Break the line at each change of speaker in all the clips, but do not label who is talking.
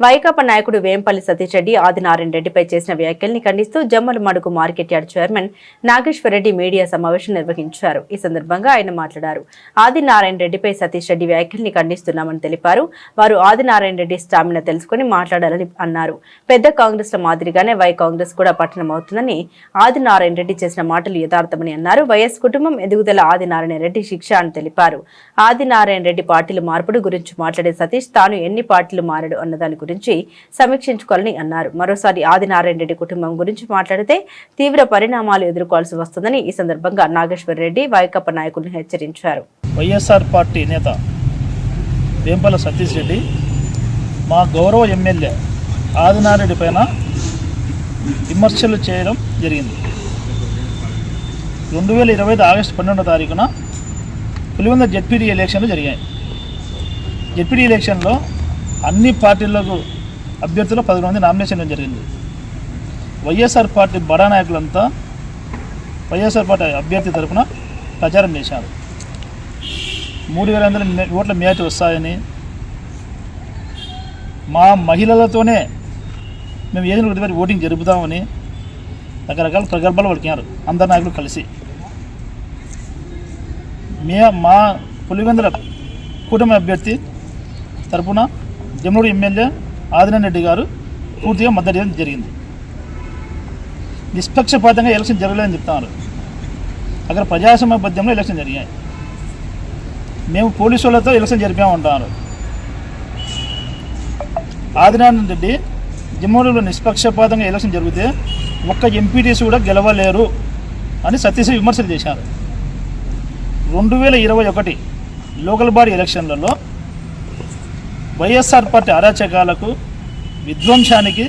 వైకాపా నాయకుడు వేంపల్లి సతీష్ రెడ్డి ఆదినారాయణ రెడ్డిపై చేసిన వ్యాఖ్యల్ని ఖండిస్తూ Jammalamadugu market yard chairman Nageswara Reddy media సమావేశం నిర్వహించారు. ఈ సందర్భంగా ఆయన మాట్లాడారు. ఆదినారాయణ రెడ్డిపై సతీష్ రెడ్డి వ్యాఖ్యల్ని ఖండిస్తున్నామని తెలిపారు. వారు ఆదినారాయణ రెడ్డి స్టామినా తెలుసుకుని మాట్లాడాలని అన్నారు. పెద్ద కాంగ్రెస్ ల మాదిరిగానే వై కాంగ్రెస్ కూడా పట్టణమవుతుందని ఆదినారాయణ రెడ్డి చేసిన మాటలు యథార్థమని అన్నారు. వైఎస్ కుటుంబం ఎదుగుదల ఆదినారాయణ రెడ్డి శిక్ష అని తెలిపారు. ఆదినారాయణ రెడ్డి పార్టీలు మార్పుడు గురించి మాట్లాడే సతీష్ తాను ఎన్ని పార్టీలు మారాడు అన్నదాని గురించి సమీక్షించుకోవాలని అన్నారు. మరోసారి ఆదినారాయణ రెడ్డి కుటుంబం గురించి మాట్లాడితే తీవ్ర పరిణామాలు ఎదుర్కోవాల్సి వస్తుందని ఈ సందర్భంగా నాగేశ్వర్ రెడ్డి వైకప్ప నాయకులను హెచ్చరించారు.
వైఎస్ఆర్ పార్టీ నేత వేంపల్ల సతీష్ రెడ్డి మా గౌరవ ఎమ్మెల్యే ఆదినారెడ్డి పైన విమర్శలు చేయడం జరిగింది. రెండు వేల ఇరవై ఐదు ఆగస్టు పన్నెండో తారీఖున పులివెంద జెడ్పీడీ ఎలక్షన్లు జరిగాయి. జెడ్పీడీ ఎలక్షన్లో అన్ని పార్టీలకు అభ్యర్థులు పది మంది నామినేషన్ జరిగింది. వైఎస్ఆర్ పార్టీ బడా నాయకులంతా వైఎస్ఆర్ పార్టీ అభ్యర్థి తరఫున ప్రచారం చేశారు. మూడు వేల వందల ఓట్ల మేట వస్తాయని మా మహిళలతోనే మేము ఏదైనా ఒకటి ఓటింగ్ జరుపుతామని రకరకాల ప్రగల్భాలు పలికినారు. అందరు నాయకులు కలిసి. మే మా పులివెందుల కూటమి అభ్యర్థి తరపున జమ్మూడు ఎమ్మెల్యే ఆదినారెడ్డి రెడ్డి గారు పూర్తిగా మద్దతు జరిగింది. నిష్పక్షపాతంగా ఎలక్షన్ జరగలేదని చెప్తున్నారు. అక్కడ ప్రజాస్వామ్యబద్ధంలో ఎలక్షన్ జరిగాయి. మేము పోలీసు వాళ్ళతో ఎలక్షన్ జరిపామంటున్నారు. ఆదినారాయణ రెడ్డి జమ్మూరులో నిష్పక్షపాతంగా ఎలక్షన్ జరిగితే ఒక్క ఎంపీటీసీ కూడా గెలవలేరు అని సతీష్ విమర్శలు చేశారు. రెండు వేల ఇరవై ఒకటి లోకల్ బాడీ ఎలక్షన్లలో వైఎస్ఆర్ పార్టీ అరాచకాలకు విధ్వంసానికి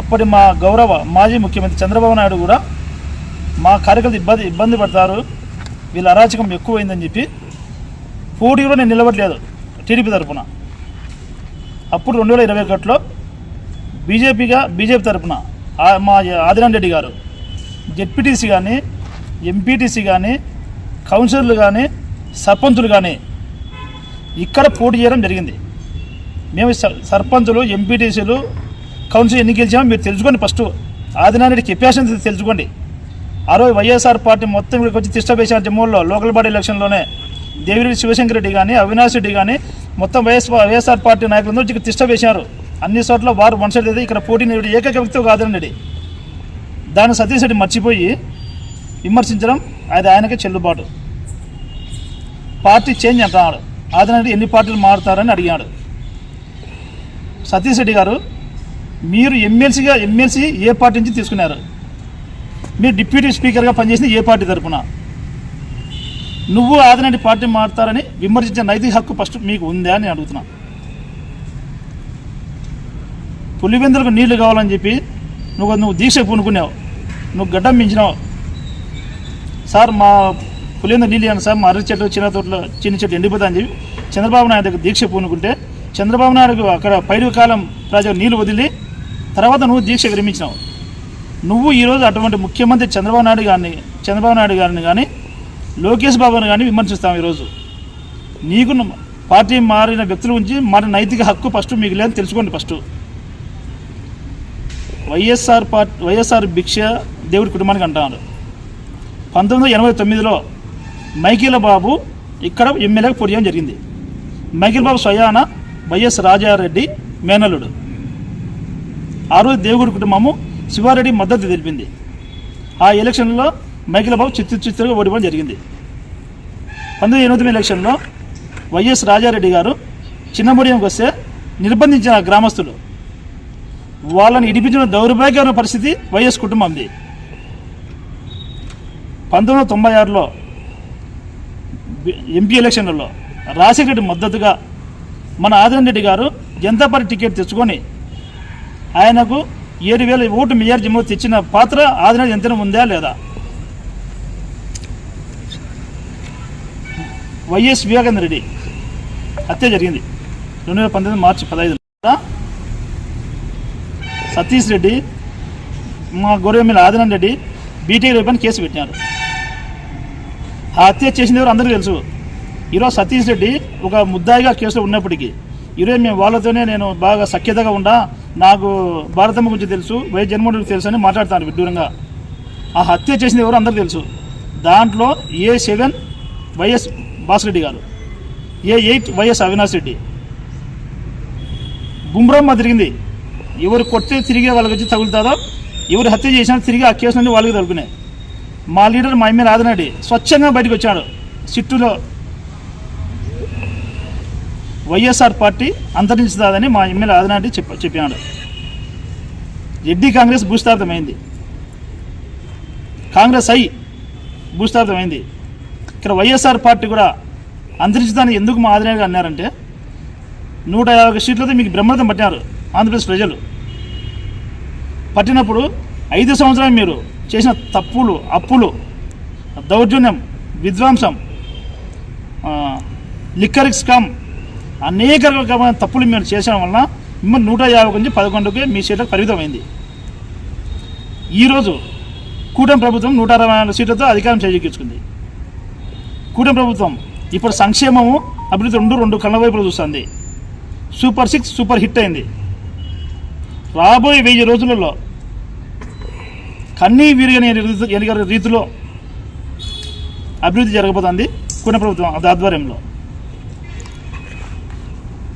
అప్పటి మా గౌరవ మాజీ ముఖ్యమంత్రి చంద్రబాబు నాయుడు కూడా మా కార్యకర్త ఇబ్బంది ఇబ్బంది పడతారు. వీళ్ళ అరాచకం ఎక్కువైందని చెప్పి పోటీ కూడా నేను నిలబడలేదు టీడీపీ తరపున. అప్పుడు రెండు వేల ఇరవై ఒకటిలో బీజేపీగా బీజేపీ తరపున మా ఆదినారాయణ రెడ్డి గారు జెడ్పీటీసీ కానీ ఎంపీటీసీ కానీ కౌన్సిలర్లు కానీ సర్పంచులు కానీ ఇక్కడ పోటీ చేయడం జరిగింది. మేము సర్పంచులు ఎంపీటీసీలు కౌన్సిల్ ఎన్ని గెలిచామో మీరు తెలుసుకోండి ఫస్ట్. ఆదినారెడ్డి కెపాసిటీ తెలుసుకోండి. ఆ రోజు వైఎస్ఆర్ పార్టీ మొత్తం ఇక్కడికి వచ్చి తిష్ట వేశారు జమ్మూలో లోకల్ బాడీ ఎలక్షన్లోనే దేవిరెడ్డి శివశంకర్ రెడ్డి కానీ అవినాష్ రెడ్డి కానీ మొత్తం వైఎస్ వైఎస్ఆర్ పార్టీ నాయకులందరూ ఇక్కడ తిష్టపేశారు అన్ని చోట్ల వారు వన్ సైడ్ ఇక్కడ పోటీ ఏకైక వ్యక్తి ఆదినారెడ్డి రెడ్డి. దాన్ని సతీష్ రెడ్డి మర్చిపోయి విమర్శించడం అది ఆయనకే చెల్లుబాటు. పార్టీ చేంజ్ అంటున్నాడు. ఆదినారెడ్డి ఎన్ని పార్టీలు మారుతారని అడిగాడు. సతీష్ రెడ్డి గారు మీరు ఎమ్మెల్సీగా ఎమ్మెల్సీ ఏ పార్టీ నుంచి తీసుకున్నారు? మీరు డిప్యూటీ స్పీకర్గా పనిచేసింది ఏ పార్టీ తరఫున నువ్వు ఆదినాటి పార్టీ మారుతారని విమర్శించిన నైతిక హక్కు ఫస్ట్ మీకు ఉందా అని అడుగుతున్నా. పులివెందులకు నీళ్ళు కావాలని చెప్పి నువ్వు నువ్వు దీక్ష పూనుకున్నావు. నువ్వు గడ్డం మించినావు. సార్ మా పులివెందు నీళ్ళు అని సార్? మర్రి అరటి చెట్టు చిన్న తోటలో చిన్న చెట్టు ఎండిపోతా అని చెప్పి చంద్రబాబు నాయుడు దగ్గర దీక్ష పూనుకుంటే చంద్రబాబు నాయుడుకు అక్కడ పైరు కాలం ప్రాజెక్టు నీళ్ళు వదిలి తర్వాత నువ్వు దీక్ష విరమించినావు. నువ్వు ఈరోజు అటువంటి ముఖ్యమంత్రి చంద్రబాబు నాయుడు గారిని చంద్రబాబు నాయుడు గారిని కానీ లోకేష్ బాబుని కానీ విమర్శిస్తాం ఈరోజు నీకు పార్టీ మారిన వ్యక్తుల గురించి మారిన నైతిక హక్కు ఫస్ట్ మీకు లేదని తెలుసుకోండి ఫస్ట్. వైఎస్ఆర్ పార్టీ వైఎస్ఆర్ భిక్ష దేవుడి కుటుంబానికి అంటున్నారు పంతొమ్మిది వందల ఎనభై తొమ్మిదిలో మైకేల బాబు ఇక్కడ ఎమ్మెల్యేగా పోటీ చేయడం జరిగింది. మైకేల్ బాబు స్వయాన వైఎస్ రాజారెడ్డి మేనల్లుడు. ఆ రోజు దేవుడి కుటుంబము శివారెడ్డి మద్దతు తెలిపింది. ఆ ఎలక్షన్లో మైకేల్ బాబు చిత్తు చిత్తుగా ఓడిపోవడం జరిగింది. పంతొమ్మిది ఎనిమిది తొమ్మిది ఎలక్షన్లో వైఎస్ రాజారెడ్డి గారు చిన్నమూడియంకి వస్తే నిర్బంధించిన గ్రామస్తులు. వాళ్ళని ఇడిపించిన దౌర్భాగ్యమైన పరిస్థితి వైఎస్ కుటుంబంది. పంతొమ్మిది వందల తొంభై ఆరులో ఎంపీ ఎలక్షన్లలో రాజశేఖర రెడ్డి మద్దతుగా మన ఆదినారాయణ రెడ్డి గారు జనతా పార్టీ టికెట్ తెచ్చుకొని ఆయనకు ఏడు వేల ఓటు మెజార్టీ తెచ్చిన పాత్ర ఆదినారాయణ ఎంతైనా ఉందా లేదా? వైఎస్ వివేకానంద రెడ్డి హత్య జరిగింది. రెండు వేల పంతొమ్మిది మార్చి పదహైదు సతీష్ రెడ్డి మా గౌరవ మీద ఆదినారాయణ రెడ్డి బీటీ రేపని కేసు పెట్టినారు. ఆ హత్య చేసిన ఎవరు అందరికీ తెలుసు. ఈరోజు సతీష్ రెడ్డి ఒక ముద్దాయిగా కేసులో ఉన్నప్పటికీ ఈరోజు మేము వాళ్ళతోనే నేను బాగా సఖ్యతగా ఉండా నాకు భారతమ్మ గురించి తెలుసు వై జన్మోహన్ తెలుసు అని మాట్లాడతాను విడ్డూరంగా. ఆ హత్య చేసింది ఎవరు అందరికీ తెలుసు. దాంట్లో ఏ సెవెన్ వైఎస్ బాసిరెడ్డి గారు A eight YS Avinash Reddy. గుమ్రమ్మ తిరిగింది. ఎవరు కొట్టే తిరిగి వాళ్ళకి వచ్చి తగులుతారో ఎవరు హత్య చేసినా తిరిగి ఆ కేసు నుండి వాళ్ళకి తగులుకున్నాయి మా లీడర్ మా ఎమ్మెల్యే ఆదినాడి స్వచ్ఛంగా బయటకు వచ్చాడు. సిట్టులో వైఎస్ఆర్ పార్టీ అంతరించుతుందని మా ఎమ్మెల్యే ఆదినాడి చెప్ప చెప్పినాడు. రెడ్డి కాంగ్రెస్ భూస్థాపితమైంది. కాంగ్రెస్ అయి భూస్థాపితమైంది. ఇక్కడ వైఎస్ఆర్ పార్టీ కూడా అంతరించుతాన్ని ఎందుకు మా ఆదినాడి అన్నారంటే నూట యాభై సీట్లతో మీకు బ్రహ్మరథం పట్టినారు ఆంధ్రప్రదేశ్ ప్రజలు. పట్టినప్పుడు ఐదు సంవత్సరాలు మీరు చేసిన తప్పులు అప్పులు దౌర్జన్యం విధ్వంసం లిక్కరిక్ స్కామ్ అనేక రకమైన తప్పులు మేము చేసిన వలన మిమ్మల్ని నూట యాభై నుంచి పదకొండుకి మీ సీట్లకు పరిమితమైంది ఈరోజు కూటమి ప్రభుత్వం నూట అరవై నాలుగు సీట్లతో అధికారం చేజిక్కించుకుంది. కూటమి ప్రభుత్వం ఇప్పుడు సంక్షేమము అభివృద్ధి రెండు రెండు కళ్ళ వైపులు చూస్తుంది. సూపర్ సిక్స్ సూపర్ హిట్ అయింది. రాబోయే వెయ్యి రోజులలో కన్నీ విరిగని రీతి- రీతిలో అభివృద్ధి జరగబోతుంది కూటమి ప్రభుత్వం ఆధ్వర్యంలో.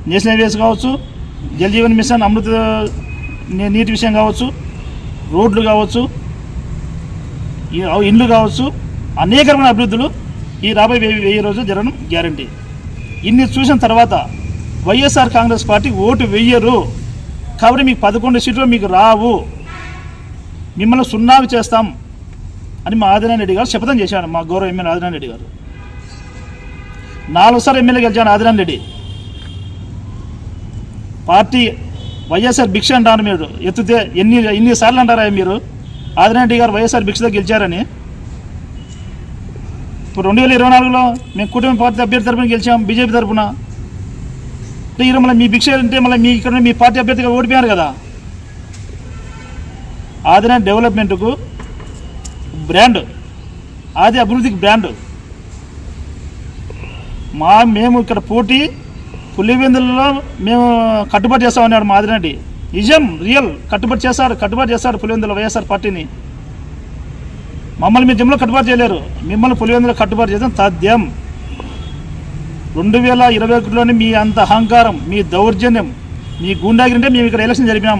నేషనల్ హైవేస్ కావచ్చు జల్ జీవన్ మిషన్ అమృత నీ- నీటి విషయం కావచ్చు రోడ్లు కావచ్చు ఇండ్లు కావచ్చు అనేక రకమైన అభివృద్ధులు ఈ రాబోయే వెయ్యి వెయ్యి రోజులు జరగడం గ్యారంటీ. ఇన్ని చూసిన తర్వాత వైఎస్ఆర్ కాంగ్రెస్ పార్టీ ఓటు వెయ్యరు. కాబట్టి మీకు పదకొండు సీట్లు మీకు రావు. మిమ్మల్ని సున్నావి చేస్తాం అని మా ఆదినారాయణ రెడ్డి గారు శపథం చేశారు మా గౌరవ ఎమ్మెల్యే ఆదినారాయణ రెడ్డి గారు. నాలుగుసారి ఎమ్మెల్యే గెలిచాను ఆదినారాయణ రెడ్డి. పార్టీ వైఎస్ఆర్ భిక్ష అంటారు మీరు ఎత్తితే ఎన్ని ఎన్నిసార్లు అంటారా మీరు? ఆదినారాయణ రెడ్డి గారు వైఎస్ఆర్ భిక్షతో గెలిచారని. ఇప్పుడు రెండు వేల ఇరవై నాలుగులో మేము కుటుంబ పార్టీ అభ్యర్థి తరపున గెలిచాం బీజేపీ తరపున. అంటే ఈరోజు మళ్ళీ మీ భిక్ష అంటే మళ్ళీ మీ ఇక్కడ మీ పార్టీ అభ్యర్థిగా ఓడిపోయారు కదా. ఆదిన డెవలప్మెంట్కు బ్రాండ్ ఆది అభివృద్ధికి బ్రాండ్. మా మేము ఇక్కడ పోటీ పులివెందులలో మేము కట్టుబడి చేస్తామన్నాడు మా నిజం రియల్ కట్టుబడి చేస్తాడు కట్టుబడి చేస్తాడు పులివెందుల వైఎస్ఆర్ పార్టీని. మమ్మల్ని మీ జిమ్లో కట్టుబాటు చేయలేరు. మిమ్మల్ని పులివెందులో కట్టుబాటు చేయడం తథ్యం రెండు వేల ఇరవై ఒకటిలోనే మీ అంత అహంకారం మీ దౌర్జన్యం మీ గుండాగిరింటే మేము ఇక్కడ ఎలక్షన్ జరిపాం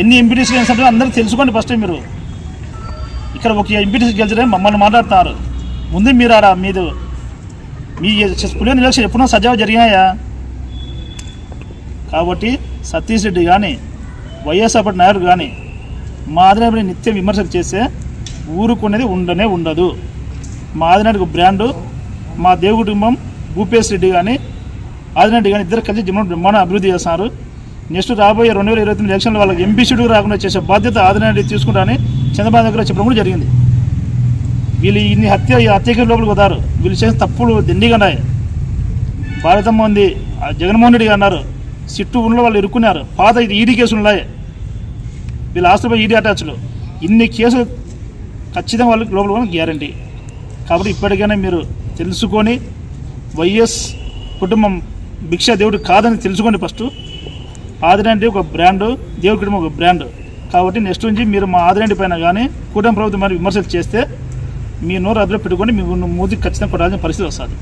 ఎన్ని ఎంపీటీస్ గెలిచినట్టు అందరూ తెలుసుకోండి ఫస్ట్ మీరు. ఇక్కడ ఒక ఎంపీటీస్ గెలిచడం మమ్మల్ని మాట్లాడుతున్నారు ముందు మీరు ఆడ మీరు మీ పులివెందు ఎలక్షన్ ఎప్పుడో సజావ జరిగినాయా? కాబట్టి సతీష్ రెడ్డి కానీ వైఎస్ఆర్ నాయుడు కానీ మా నిత్యం విమర్శలు చేస్తే ఊరుకునేది ఉండనే ఉండదు. మా బ్రాండు మా దేవు కుటుంబం భూపేష్ రెడ్డి కానీ ఆదినారెడ్డి కానీ ఇద్దరు కలిసి జిమ్మను బ్రహ్మాండ అభివృద్ధి చేస్తున్నారు నెక్స్ట్ రాబోయే రెండు వేల ఇరవై తొమ్మిది ఎలక్షన్లో వాళ్ళకి ఎంపీ సీటు రాకుండా చేసే బాధ్యత ఆదినారెడ్డి తీసుకుంటానని చంద్రబాబు దగ్గర చెప్పడం కూడా జరిగింది. వీళ్ళు ఇన్ని హత్య హత్యకి లోపలికి పోతారు వీళ్ళు చేసిన తప్పులు దండిగా ఉన్నాయి. భారతమ్మ ఉంది ఆ జగన్మోహన్ రెడ్డి అన్నారు. సిట్టు ఉన్న వాళ్ళు ఇరుక్కున్నారు. పాత ఇది ఈడీ కేసులు ఉన్నాయి. వీళ్ళ ఆస్తులపై ఈడీ అటాచ్లు. ఇన్ని కేసులు ఖచ్చితంగా వాళ్ళకి లోపల గ్యారంటీ. కాబట్టి ఇప్పటికైనా మీరు తెలుసుకొని వైఎస్ కుటుంబం భిక్ష దేవుడు కాదని తెలుసుకోండి ఫస్ట్ ఆదిరెడ్డి ఒక బ్రాండ్ దేవుడి కుటుంబం ఒక బ్రాండ్ కాబట్టి నెక్స్ట్ నుంచి మీరు మా ఆదిరెడ్డి పైన కానీ కూటమి ప్రభుత్వం మరి విమర్శలు చేస్తే మీ నోరు అదులో పెట్టుకొని మీ మూతికి ఖచ్చితంగా కొట్టాల్సిన పరిస్థితి వస్తుంది.